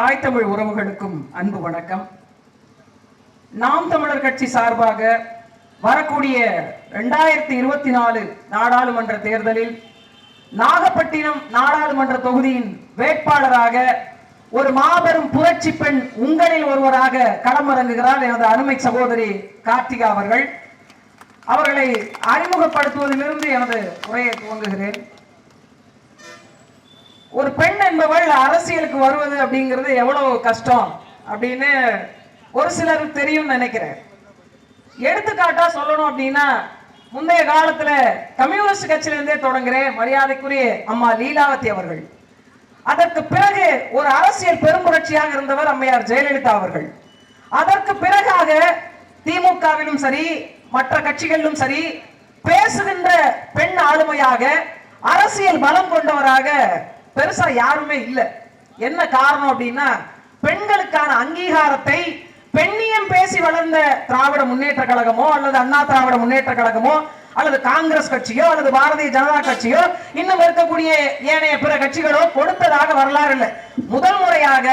தாய் தமிழ் உறவுகளுக்கும் அன்பு வணக்கம். நாம் தமிழர் கட்சி சார்பாக வரக்கூடிய ரெண்டாயிரத்தி இருபத்தி நாலு நாடாளுமன்ற தேர்தலில் நாகப்பட்டினம் நாடாளுமன்ற தொகுதியின் வேட்பாளராக ஒரு மாபெரும் புரட்சி பெண் உங்களில் ஒருவராக களமிறங்குகிறார் எனது அருமை சகோதரி கார்த்திகா அவர்கள். அவர்களை அறிமுகப்படுத்துவதிலிருந்து எனது உரையை துவங்குகிறேன். ஒரு பெண் என்பவள் அரசியலுக்கு வருவது அப்படிங்கிறது எவ்வளவு கஷ்டம் அப்படின்னு ஒரு சிலர் தெரியும் நினைக்கிறேன். எடுத்துக்காட்டா சொல்லணும் அப்படின்னா முந்தைய காலத்துல கம்யூனிஸ்ட் கட்சியிலிருந்தே தொடங்குறேன் மரியாதைக்குரிய அம்மா லீலாவதி அவர்கள். அதற்கு பிறகு ஒரு அரசியல் பெரும்புரட்சியாக இருந்தவர் அம்மையார் ஜெயலலிதா அவர்கள். அதற்கு பிறகாக திமுகவிலும் சரி மற்ற கட்சிகளிலும் சரி பேசுகின்ற பெண் ஆளுமையாக அரசியல் பலம் கொண்டவராக பெருசா யாருமே இல்லை. என்ன காரணம் அப்படின்னா பெண்களுக்கான அங்கீகாரத்தை பெண்ணியம் பேசி வளர்ந்த திராவிட முன்னேற்ற கழகமோ அல்லது அண்ணா திராவிட முன்னேற்ற கழகமோ அல்லது காங்கிரஸ் கட்சியோ அல்லது பாரதிய ஜனதா கட்சியோ இன்னும் இருக்கக்கூடிய ஏனைய பிற கட்சிகளோ கொடுத்ததாக வரலாறு இல்லை. முதல் முறையாக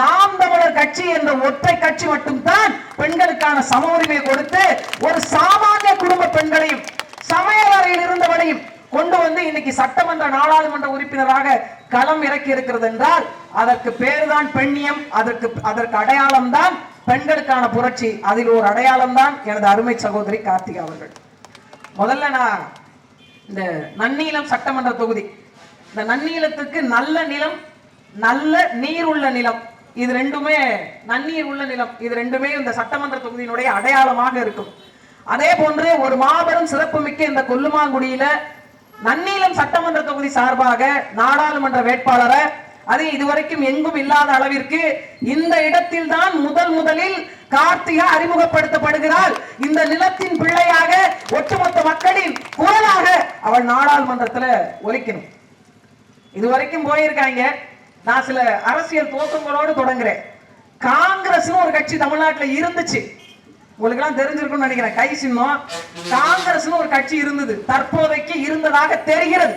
நாம் தமிழர் கட்சி என்ற ஒற்றை கட்சி மட்டும்தான் பெண்களுக்கான சம உரிமை கொடுத்து ஒரு சாமானிய குடும்ப பெண்களையும் சமையலறையில் இருந்தவனையும் கொண்டு வந்து இன்னைக்கு சட்டமன்ற நாடாளுமன்ற உறுப்பினராக களம் இறக்கி இருக்கிறது என்றால் அதற்கு பேருதான் பெண்ணியம் அதற்கு அதற்கு அடையாளம் தான் பெண்களுக்கான புரட்சி. அதில் ஒரு அடையாளம் தான் எனது அருமை சகோதரி கார்த்திகா அவர்கள். முதல்ல நான் இந்த நன்னீலம் சட்டமன்ற தொகுதி. இந்த நன்னீலத்துக்கு நல்ல நிலம் நல்ல நீர் உள்ள நிலம். இது ரெண்டுமே நன்னீர் உள்ள நிலம். இது ரெண்டுமே இந்த சட்டமன்ற தொகுதியினுடைய அடையாளமாக இருக்கும். அதே போன்று ஒரு மாபெரும் சிறப்புமிக்க இந்த கொல்லுமாங்குடியில நன்னீலம் சட்டமன்ற தொகுதி சார்பாக நாடாளுமன்ற வேட்பாளரை அது இதுவரைக்கும் எங்கும் இல்லாத அளவிற்கு இந்த இடத்தில் தான் முதல் முதலில் கார்த்திகா அறிமுகப்படுத்தப்படுகிறாள். இந்த நிலத்தின் பிள்ளையாக ஒட்டுமொத்த மக்களின் குரலாக அவள் நாடாளுமன்றத்துல ஒலிக்கணும். இதுவரைக்கும் போயிருக்காங்க. நான் சில அரசியல் தோற்றங்களோடு தொடங்குறேன். காங்கிரஸ் ஒரு கட்சி தமிழ்நாட்டுல இருந்துச்சு. உங்களுக்கு எல்லாம் தெரிஞ்சிருக்கும்னு நினைக்கிறேன். கை சின்னம் காங்கிரஸ் ஒரு கட்சி இருந்தது. தற்போதைக்கு இருந்ததாக தெரிகிறது.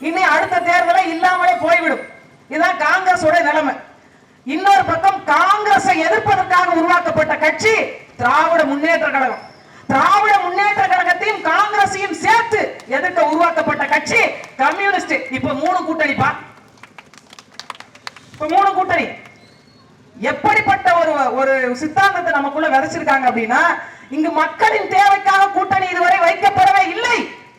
இனி அடுத்த தேர்தலை இல்லாமலே போய்விடும். இதுதான் காங்கிரஸோட நிலைமை. இன்னொரு பக்கம் காங்கிரஸை எதிர்ப்பதற்காக உருவாக்கப்பட்ட கட்சி திராவிட முன்னேற்ற கழகம். திராவிட முன்னேற்ற கழகத்தையும் காங்கிரஸையும் சேர்த்து எதிர்க்க உருவாக்கப்பட்ட கட்சி கம்யூனிஸ்ட். இப்ப மூணு கூட்டணிப்பா? இப்ப மூணு கூட்டணி. எப்படிப்பட்ட ஒரு ஒரு சித்தாந்தத்தை நமக்குள்ள விதைச்சிருக்காங்க அப்படின்னா இங்கு மக்களின் தேவைக்காக கூட்டணி இதுவரை வைக்கப்படவே இல்லை.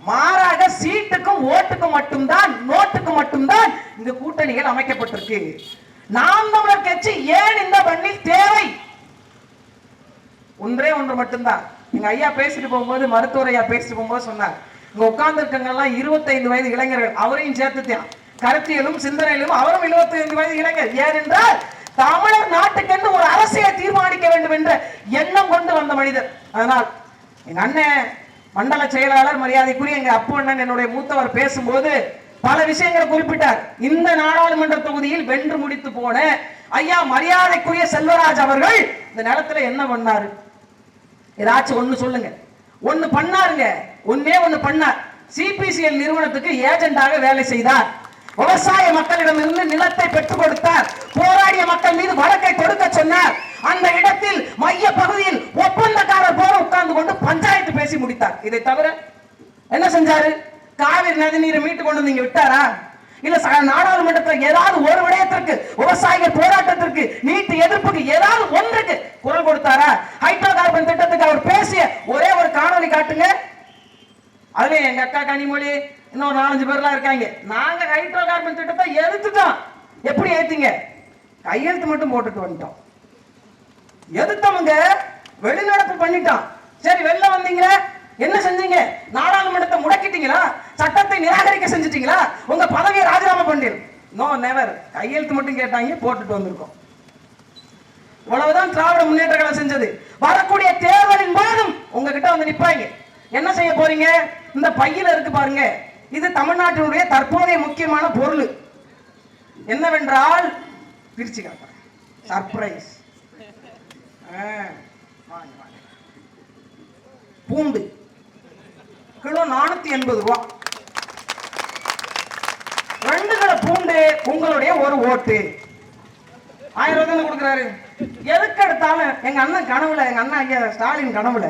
மாறாக சீட்டுக்கும் ஓட்டுக்கும் மட்டும்தான் நோட்டுக்கும் மட்டும்தான் இந்த கூட்டணிகள் அமைக்கப்பட்டிருக்கு. நாம் தமிழர் கட்சி ஏன் இந்த பண்ணி தேவை? ஒன்றே ஒன்று மட்டும்தான். எங்க ஐயா பேசிட்டு போகும்போது மருத்துவர் ஐயா பேசிட்டு போகும்போது சொன்னார் இங்க உட்கார்ந்து இருக்கவங்கெல்லாம் இருபத்தைந்து வயது இளைஞர்கள் அவரையும் சேர்த்துத்தான். கருத்தியலும் சிந்தனையிலும் அவரும் 25 வயது இளைஞர். ஏனென்றால் தமிழர் நாட்டுக்கென்று ஒரு அரசியலை தீர்மானிக்க வேண்டும் என்ற எண்ணம் கொண்டு வந்த மனிதர். அதனால் எங்க அண்ணன் மண்டல செயலாளர் மரியாதைக்குரிய எங்க அப்பு அண்ணன் என்னுடைய மூத்தவர் பேசும்போது பல விஷயங்களை குறிப்பிட்டார். இந்த நாடாளுமன்ற தொகுதியில் வென்று முடித்து போன ஐயா மரியாதைக்குரிய செல்வராஜ் அவர்கள் இந்த நிலத்துல என்ன பண்ணாரு? ஏதாச்சும் ஒண்ணு சொல்லுங்க. ஒண்ணு பண்ணாருங்க. ஒன்னே ஒண்ணு பண்ணார். சிபிசிஎல் நிறுவனத்துக்கு ஏஜென்டாக வேலை செய்தார். விவசாய மக்களிடமிருந்து நிலத்தை பெற்றுக் கொடுத்தார். போராடிய மக்கள் மீது வழக்கை தொடுக்க சொன்னார். அந்த இடத்தில் மைய பகுதியில் ஒப்பந்தக்காரர் போல உட்கார்ந்து கொண்டு பஞ்சாயத்து பேசி முடித்தார். இதை தவிர என்ன செஞ்சாரு? காவிரி நதி நீரை மீட்டு கொண்டு வந்து விட்டாரா? இல்ல ச- நாடாளுமன்றத்தில் ஏதாவது ஒரு விடயத்திற்கு விவசாயிகள் போராட்டத்திற்கு நீட்டு எதிர்ப்புக்கு ஏதாவது ஒன்றுக்கு குரல் கொடுத்தாரா? ஹைட்ரோ கார்பன் திட்டத்துக்கு அவர் பேசிய ஒரே ஒரு காணொளி காட்டுங்க. அதுல எங்க அக்கா கனிமொழி இன்னும் நாலஞ்சு பேர்லாம் இருக்காங்க. நாங்க ஹைட்ரோ கார்பன் திட்டத்தை எதிர்த்துட்டோம். எப்படி ஏத்தீங்க? கையெழுத்து மட்டும் போட்டுட்டு வந்துட்டோம். எதிர்த்தவங்க வெளிநடப்பு பண்ணிட்டான் சரி வெளில வந்தீங்க என்ன செஞ்சீங்க? நாடாளுமன்றத்தை முடக்கிட்டீங்களா? சட்டத்தை நிராகரிக்க செஞ்சிட்டீங்களா? உங்க பதவியை ராஜினாமா பண்ணிடு நோ நெவர் கையெழுத்து மட்டும் கேட்டாங்க போட்டுட்டு வந்திருக்கோம். இவ்வளவுதான் திராவிட முன்னேற்ற கழகம் செஞ்சது. வரக்கூடிய தேர்தலின் போதும் உங்ககிட்ட வந்து நிப்பாங்க. என்ன செய்ய போறீங்க? இந்த பையில இருக்கு பாருங்க. இது தமிழ்நாட்டினுடைய தற்போதைய முக்கியமான பொருள். என்னவென்றால் பிரிச்சு காட்டுறேன் சர்ப்ரைஸ் பூண்டு. கிலோ நானூத்தி எண்பது ரூபா. ரெண்டு கிலோ பூண்டு உங்களுடைய ஒரு ஓட்டு. ஆயிரம் ரூபாய் தானே கொடுக்குறாரு. எதுக்கு எடுத்தாலும் எங்க அண்ணன் கனவுல எங்க அண்ணன் ஐயா ஸ்டாலின் கனவுல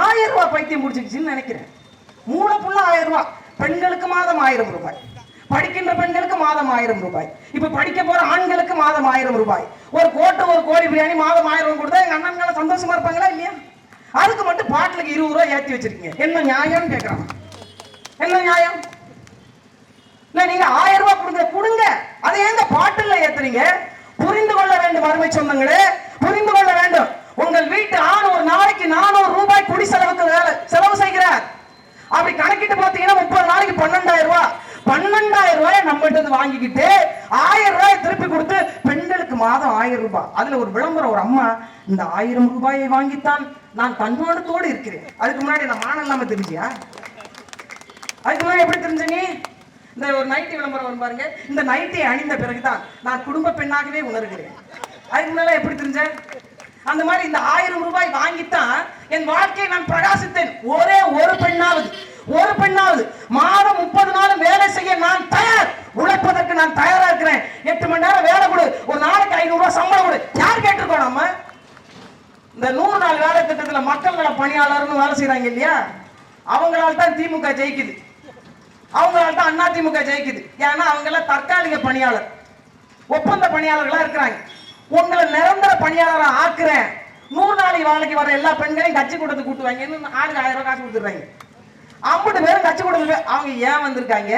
ஆயிரம் ரூபாய் பைத்தியம் முடிச்சிருச்சுன்னு நினைக்கிறேன். மூணு புள்ள ஆயிரம் ரூபாய் பெண்களுக்கு மாதம் ஆயிரம் ரூபாய். படிக்கின்ற பெண்களுக்கு மாதம் ஆயிரம் ரூபாய். இப்ப படிக்க போற ஆண்களுக்கு மாதம் ஆயிரம் ரூபாய். ஒரு கோட்டை ஒரு கோழி பிரியாணி மாதம் ஆயிரம் ரூபாய் கொடுத்தா எங்க அண்ணன்களை சந்தோஷமா இருப்பாங்களா இல்லையா? அதுக்கு மட்டும் பாட்டிலுக்கு இருபது ரூபாய் ஏத்தி வச்சிருக்கீங்க. என்ன நியாயம்னு கேட்கறாங்க என்ன நியாயம்? நீங்க ஆயிரம் ரூபாய் கொடுங்க கொடுங்க. அதை எங்க பாட்டில் ஏத்துறீங்க? புரிந்து கொள்ள வேண்டும் அருமை சொந்தங்களே. புரிந்து கொள்ள வேண்டும். உங்கள் வீட்டு ஆண் ஒரு நாளைக்கு நானூறு ரூபாய் குடி செலவுக்கு வேலை செலவு செய்கிறார். அப்படி கணக்கிட்டு பாத்தீங்கன்னா முப்பது நாளைக்கு பன்னெண்டாயிரம் ரூபாய். பன்னெண்டாயிரம் ரூபாய் நம்மகிட்ட இருந்து வாங்கிக்கிட்டு ஆயிரம் ரூபாய் திருப்பி கொடுத்து பெண்களுக்கு மாதம் ஆயிரம் ரூபாய். அதுல ஒரு விளம்பரம் ஒரு அம்மா இந்த ஆயிரம் ரூபாயை வாங்கித்தான் நான் தன்னோடத்தோடு இருக்கிறேன். அதுக்கு முன்னாடி நான் மானம் இல்லாம தெரிஞ்சியா? அதுக்கு முன்னாடி எப்படி தெரிஞ்ச நீ? இந்த ஒரு நைட்டி விளம்பரம் வரும் பாருங்க. இந்த நைட்டியை அணிந்த பிறகுதான் நான் குடும்ப பெண்ணாகவே உணர்கிறேன். அதுக்கு முன்னால எப்படி தெரிஞ்ச? அந்த மாதிரி இந்த ஆயிரம் ரூபாய் வாங்கித்தான் என் வாழ்க்கையை நான் பிரகாசித்தேன் ஒரே ஒரு பெண்ணாவது ஒரு பெண்ணாவது மாதம் முப்பது நாள் வேலை செய்ய நான் தயார் உழைப்பதற்கு நான் தயாரா இருக்கிறேன் எட்டு மணி நேரம் வேலை கொடு ஒரு நாளைக்கு ஐநூறு ரூபாய் சம்பளம் கொடு. யார் கேட்டிருக்கோம் நம்ம? இந்த நூறு நாள் வேலை திட்டத்தில் மக்கள் நல பணியாளர்னு வேலை செய்கிறாங்க இல்லையா? அவங்களால தான் திமுக ஜெயிக்குது. அவங்களால தான் அண்ணா திமுக ஜெயிக்குது. ஏன்னா அவங்கெல்லாம் தற்காலிக பணியாளர். ஒப்பந்த பணியாளர்களாக இருக்கிறாங்க. உங்களை நிரந்தர பணியாளராக ஆக்குறேன். நூறு நாளைக்கு வேலைக்கு வர எல்லா பெண்களையும் கட்சி கூட்டத்துக்கு கூட்டுவாங்கன்னு ஆளுக்கு ஆயிரம் ரூபாய் காசு கொடுத்துடுறாங்க. ஐம்பது பேரும் கட்சி கூட்டத்துக்கு அவங்க ஏன் வந்திருக்காங்க?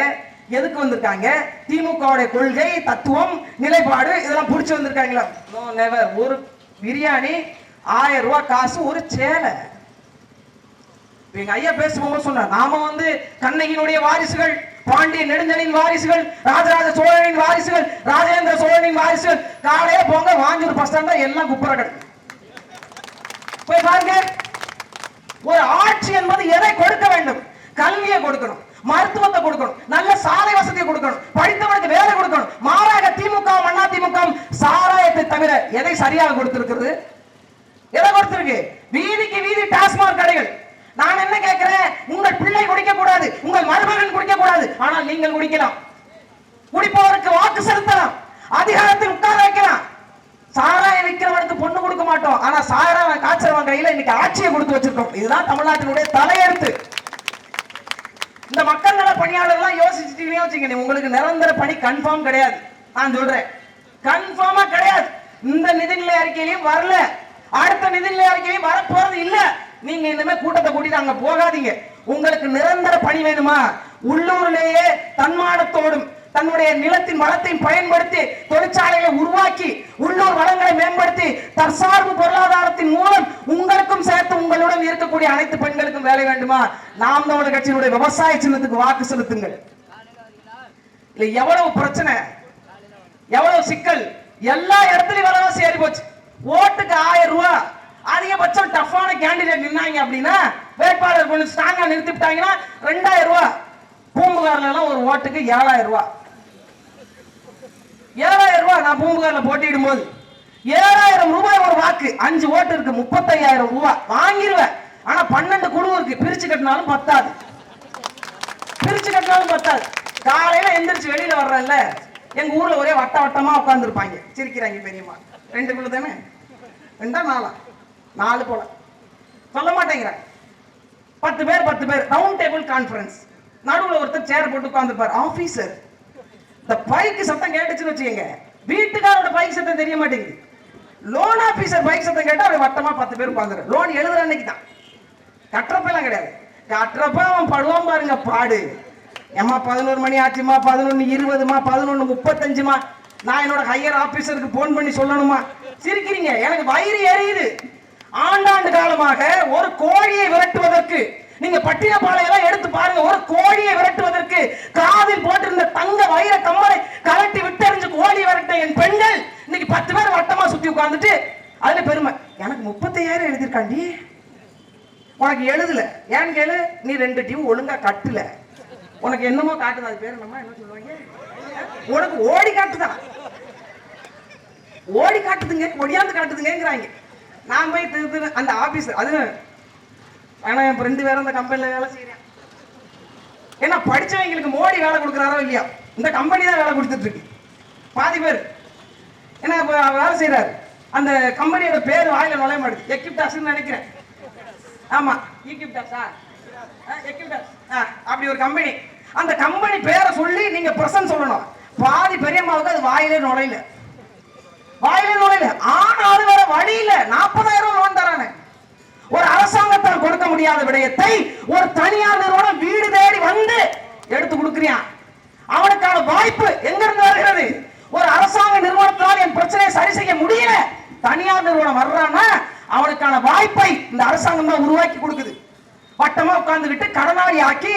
எதுக்கு வந்திருக்காங்க? திமுகவுடைய கொள்கை தத்துவம் நிலைப்பாடு இதெல்லாம் பிடிச்சி வந்திருக்காங்களா? நோ நெவர் ஒரு பிரியாணி ஆயிரம் ரூபாய் காசு ஒரு சேலை. எங்க ஐயா பேசும்போது சொன்னார் நாம வந்து கண்ணகியினுடைய வாரிசுகள் பாண்டிய நெடுஞ்சலின் வாரிசுகள் ராஜராஜ சோழனின் வாரிசுகள் ராஜேந்திர சோழனின் வாரிசுகள் காலையே போங்க வாஞ்சூர் பஸ் ஸ்டாண்டா எல்லாம் குப்புற கிடக்கு போய் பாருங்க. ஒரு ஆட்சி என்பது எதை கொடுக்க வேண்டும்? கல்வியை கொடுக்கணும். மருத்துவத்தை கொடுக்கணும். நல்ல சாலை வசதியை கொடுக்கணும். படித்தவனுக்கு வேலை கொடுக்கணும். மாறாக திமுக அண்ணா திமுக சாராயத்தை தவிர எதை சரியாக கொடுத்திருக்கிறது? எதை கொடுத்திருக்கு? வீதிக்கு வீதி டாஸ்மாக் கடைகள். நான் என்ன கேட்கிறேன்? உங்கள் பிள்ளை குடிக்க கூடாது உங்கள் மருமகன் குடிக்க கூடாது ஆனால் நீங்கள் குடிக்கலாம். குடிப்பவருக்கு வாக்கு செலுத்தலாம். அதிகாரத்தில் உட்கார வைக்கலாம். சாராய விற்கிறவனுக்கு பொண்ணு கொடுக்க மாட்டோம். ஆனா சாராய காய்ச்சல் கையில இன்னைக்கு ஆட்சியை கொடுத்து வச்சிருக்கோம். இதுதான் தமிழ்நாட்டினுடைய தலையெழுத்து. இந்த மக்கள் நல பணியாளர்லாம் யோசிச்சுட்டீங்கன்னு வச்சுங்க உங்களுக்கு நிரந்தர பணி கன்ஃபார்ம் கிடையாது. நான் சொல்றேன். கன்ஃபார்மா கிடையாது. இந்த நிதிநிலை அறிக்கையிலையும் வரல. அடுத்த நிதிநிலை அறிக்கையிலையும் வரப்போறது இல்ல. நீங்க இனிமே கூட்டத்தை கூட்டிட்டு அங்க போகாதீங்க. உங்களுக்கு நிரந்தர பணி வேணுமா? உள்ளூர்லேயே தன்மானத்தோடும் தன்னுடைய நிலத்தின் வளத்தை பயன்படுத்தி தொழிற்சாலைகளை உருவாக்கி உள்ளூர் வளங்களை மேம்படுத்தி தற்சார்பு பொருளாதாரத்தின் மூலம் உங்களுக்கும் சேர்த்து உங்களுடன் இருக்கக்கூடிய அனைத்து பெண்களுக்கும் வேலை வேண்டுமா? நாம் தமிழர் கட்சியினுடைய விவசாய சின்னத்துக்கு வாக்கு செலுத்துங்கள். இல்ல எவ்வளவு பிரச்சனை? எவ்வளவு சிக்கல்? எல்லா இடத்துலயும் விலைவாசி ஏறி போச்சு. ஓட்டுக்கு ஆயிரம் ரூபாய் அதிகபட்சம் டஃப்பான கேண்டிடேட் நின்னாங்க அப்படின்னா வேட்பாளர் கொஞ்சம் ஸ்ட்ராங்கா நிறுத்திவிட்டாங்கன்னா ரெண்டாயிரம் ரூபாய் பூம்புகார்ல எல்லாம் ஒரு ஓட்டுக்கு ஏழாயிரம் ரூபாய் ஏழாயிரம் ரூபாய் நான் பூம்புகாரில் போட்டியிடும் போது ஏழாயிரம் ரூபாய் ஒரு வாக்கு அஞ்சு ஓட்டு இருக்கு முப்பத்தையாயிரம் ரூபாய். வாங்கிருவேன். ஆனா பன்னெண்டு குழு இருக்கு. பிரிச்சு கட்டினாலும் பத்தாது. பிரிச்சு கட்டினாலும் பத்தாது. காலையில எந்திரிச்சு வெளியில வர்றேன்ல எங்க ஊர்ல ஒரே வட்ட வட்டமா உட்காந்துருப்பாங்க சிரிக்கிறாங்க பெரியம்மா. ரெண்டு குழு தானே? ரெண்டா நாளா நாலு போல. சொல்ல மாட்டேங்கிறாங்க. பத்து பேர் பத்து பேர். ரவுண்ட் டேபிள் கான்ஃபரன்ஸ் நடுவில் ஒருத்தர் சேர் போட்டு உட்காந்துருப்பார் ஆஃபீஸர் இந்த பைக்கு சத்தம் கேட்டுச்சுன்னு வச்சுக்கோங்க. வீட்டுக்காரோட பைக் சத்தம் தெரிய மாட்டேங்குது. லோன் ஆபீசர் பைக் சத்தம் கேட்டா அப்படி வட்டமா பத்து பேர் உட்காந்துரு லோன் எழுதுற அன்னைக்கு தான் கட்டுறப்பெல்லாம் கிடையாது. கட்டுறப்ப அவன் படுவான் பாருங்க பாடு. ஏமா பதினோரு மணி ஆச்சுமா? பதினொன்னு இருபதுமா? பதினொன்னு முப்பத்தஞ்சுமா? நான் என்னோட ஹையர் ஆஃபீஸருக்கு போன் பண்ணி சொல்லணுமா? சிரிக்கிறீங்க. எனக்கு வயிறு எரியுது. ஆண்டாண்டு காலமாக ஒரு கோழியை விரட்டுவதற்கு நீங்க பட்டினப்பாளையெல்லாம் எடுத்து பாருங்க ஒரு கோழியை விரட்டுவதற்கு காதில் போட்டிருந்த தங்க வைர கம்மலை கலட்டி விட்டெறிஞ்சு கோழி விரட்ட என் பெண்கள் இன்னைக்கு பத்து சுத்தி அதுல பெருமை. எனக்கு முப்பத்தையாயிரம் எழுதியிருக்காண்டி. உனக்கு எழுதல. ஏன்னு கேளு? நீ ரெண்டு டீம் ஒழுங்கா கட்டல. உனக்கு என்னமோ காட்டுது. அது பேர் என்னமா என்ன சொல்லுவாங்க? உனக்கு ஓடி காட்டுதான் ஓடி காட்டுதுங்க. ஒடியாந்து காட்டுதுங்கிறாங்க நான் போய் திரு திரு அந்த ஆபீஸ் அது ஆனா என் ரெண்டு பேரும் அந்த கம்பெனில வேலை செய்யறேன் ஏன்னா படிச்சவங்களுக்கு மோடி வேலை கொடுக்குறாரோ இல்லையா? இந்த கம்பெனி தான் வேலை கொடுத்துட்டு இருக்கு. பாதி பேர். ஏன்னா இப்போ அவர் வேலை செய்கிறார் அந்த கம்பெனியோட பேர் வாயில் நுழைய மாட்டேது எக்யூப்டாஸ்ன்னு நினைக்கிறேன். ஆமாம் ஈக்யூப்டாஸா எக்யூப்டாஸ் ஆ? அப்படி ஒரு கம்பெனி. அந்த கம்பெனி பேரை சொல்லி நீங்கள் பிரசன்ட் சொல்லணும். பாதி பெரியம்மாவுக்கு அது வாயிலே நுழையில. வாயிலே நுழையில. ஆனாலும் வேற வழி இல்ல. நாற்பதாயிரம் லோன் தரானே. ஒரு அரசாங்கத்தால் கொடுக்க முடியாத விடயத்தை ஒரு தனியார் நிறுவனம் வீடு தேடி வந்து எடுத்து கொடுக்குறியான் அவனுக்கான வாய்ப்பு எங்க இருந்து வருகிறது? அரசாங்க நிறுவனத்தால் என் பிரச்சனையை சரி செய்ய முடியல. தனியார் நிறுவனம் வர்றான்னா அவனுக்கான வாய்ப்பை இந்த அரசாங்கம் தான் உருவாக்கி கொடுக்குது. வட்டமா உட்காந்துக்கிட்டு கடனாளி ஆக்கி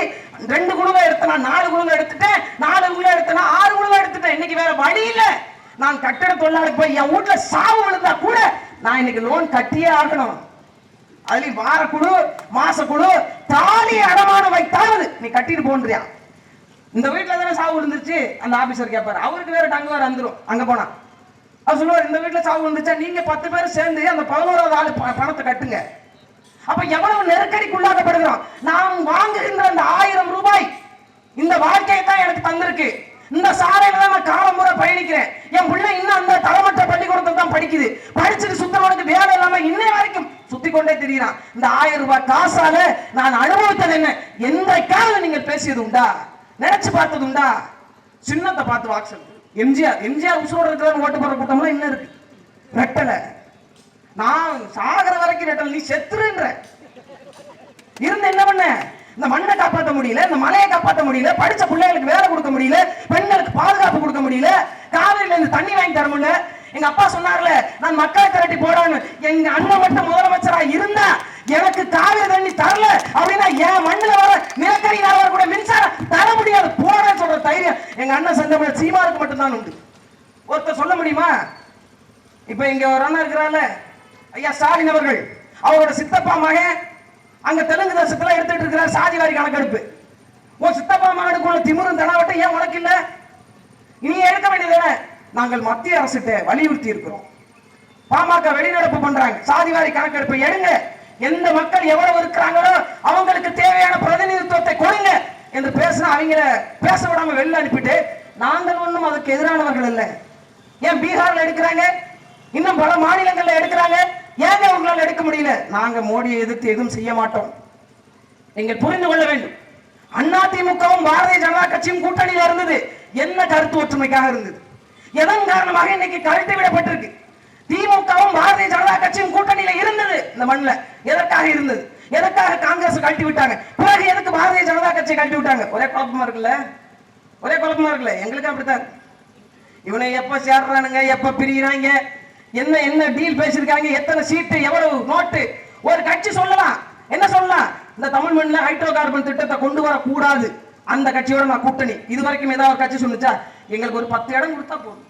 ரெண்டு குழுவை எடுத்தனா நாலு குழுவை எடுத்துட்டேன் நாலு குழுவை எடுத்தனா ஆறு குழுவை எடுத்துட்டேன். இன்னைக்கு வேற வழி இல்ல. நான் கட்டட தொழிலாளி போய் என் வீட்டுல சாவு விழுந்தா கூட நான் இன்னைக்கு லோன் கட்டியே ஆகணும். அதுலயும் வார குழு மாச குழு தாலி அடமானம் வைத்தாவது நீ கட்டிட்டு போன்றியா? இந்த வீட்டில் தானே சாவு விழுந்துச்சு அந்த ஆஃபீஸர் கேட்பார் அவருக்கு வேற டங்கு வேறு வந்துடும் அங்கே போனா. அவர் சொல்லுவார் இந்த வீட்டில் சாவு விழுந்துச்சா நீங்கள் பத்து பேர் சேர்ந்து அந்த பதினோராவது ஆள் பணத்தை கட்டுங்க. அப்போ எவ்வளவு நெருக்கடிக்குள்ளாக்கப்படுகிறோம் நாம் வாங்குகின்ற அந்த ஆயிரம் ரூபாய் இந்த வாழ்க்கையை தான் எனக்கு தந்திருக்கு. இந்த சாலையில தான் நான் காலமுறை பயணிக்கிறேன். என் பிள்ளை இன்னும் அந்த தரமற்ற பள்ளிக்கூடத்தில் தான் படிக்குது. படிச்சுட்டு சுத்தவனுக்கு வேலை இல்லாம இன்னை வரைக்கும் சுத்தி கொண்டே திரியிறான். இந்த ஆயிரம் ரூபாய் காசால நான் அனுபவித்தது என்ன? என்றைக்காவது நீங்கள் பேசியது உண்டா? நினைச்சு பார்த்ததுண்டா? சின்னத்தை பார்த்து வாக்கு எம்ஜிஆர் எம்ஜிஆர் உசுரோட இருக்கிற ஓட்டு போடுற கூட்டம்லாம் இன்னும் இருக்கு. ரெட்டலை. நான் சாகர வரைக்கும் ரெட்டல். நீ செத்துருன்ற. இருந்து என்ன பண்ண? இந்த மண்ணை காப்பாற்ற முடியல இந்த மலையை காப்பாற்ற முடியல படிச்ச பிள்ளைகளுக்கு வேலை கொடுக்க முடியல பெண்களுக்கு பாதுகாப்பு கொடுக்க முடியல காவிரியில இருந்து தண்ணி வாங்கி தர முடியல. எங்க அப்பா சொன்னார்ல நான் மக்களை திரட்டி போடான்னு. எங்க அண்ணன் மட்டும் முதலமைச்சரா இருந்தா எனக்கு காவிரி தண்ணி தரல அப்படின்னா என் மண்ணில் வர நிலக்கரியில வர கூட மின்சாரம் தர முடியாது. போறேன்னு சொல்ற தைரியம். எங்க அண்ணன் சந்தமிழ சீமாருக்கு மட்டும்தான் உண்டு. ஒருத்தர் சொல்ல முடியுமா? இப்ப இங்க ஒரு அண்ணன் இருக்கிறார்ல. ஐயா ஸ்டாலின் அவர்கள். அவரோட சித்தப்பா மகன். அங்க தெலுங்கு தேசத்துல எடுத்துட்டு இருக்கிறார் சாதிவாரி கணக்கெடுப்பு. உன் சித்தப்பா மகனுக்குள்ள திமுரும் தனாவட்டம் ஏன் உனக்கு இல்ல? நீ எடுக்க வேண்டியது நாங்கள் மத்திய அரசுகிட்ட வலியுறுத்தி இருக்கிறோம். பாமக வெளிநடப்பு பண்றாங்க. சாதிவாரி கணக்கெடுப்பு எடுங்க. எந்த மக்கள் எவ்வளவு இருக்கிறாங்களோ அவங்களுக்கு தேவையான பிரதிநிதித்துவத்தை கொடுங்க என்று பேசினா அவங்கள பேச விடாம வெளில அனுப்பிட்டு நாங்கள் ஒன்றும் அதுக்கு எதிரானவர்கள் இல்லை ஏன் பீகார்ல எடுக்கிறாங்க? இன்னும் பல மாநிலங்கள்ல எடுக்கிறாங்க. ஏங்க உங்களால் எடுக்க முடியல? நாங்க மோடியை எதிர்த்து எதுவும் செய்ய மாட்டோம். நீங்கள் புரிந்து கொள்ள வேண்டும். அதிமுகவும் பாரதிய ஜனதா கட்சியும் கூட்டணியில இருந்தது. என்ன கருத்து ஒற்றுமைக்காக இருந்தது? எதன் காரணமாக இன்னைக்கு கழட்டி விடப்பட்டிருக்கு? திமுகவும் பாரதிய ஜனதா கட்சியும் கூட்டணியில இருந்தது இந்த மண்ணில். எதற்காக இருந்தது? எதற்காக காங்கிரஸ் கழட்டி விட்டாங்க? பிறகு எதுக்கு பாரதிய ஜனதா கட்சி கழட்டி விட்டாங்க? ஒரே குழப்பமா இருக்குல்ல? ஒரே குழப்பமா இருக்குல்ல? எங்களுக்கு அப்படித்தான். இவனை எப்ப சேர்றானுங்க? எப்ப பிரிகிறாங்க என்ன என்ன டீல் பேசியிருக்காங்க? எத்தனை சீட்டு எவ்வளவு நோட்டு ஒரு கட்சி சொல்லலாம். என்ன சொல்லலாம்? இந்த தமிழ் மண்ணில் ஹைட்ரோ கார்பன் திட்டத்தை கொண்டு வரக்கூடாது. அந்த கட்சியோட நான் கூட்டணி. இது வரைக்கும் ஏதாவது ஒரு கட்சி சொன்னுச்சா? எங்களுக்கு ஒரு பத்து இடம் கொடுத்தா போதும்.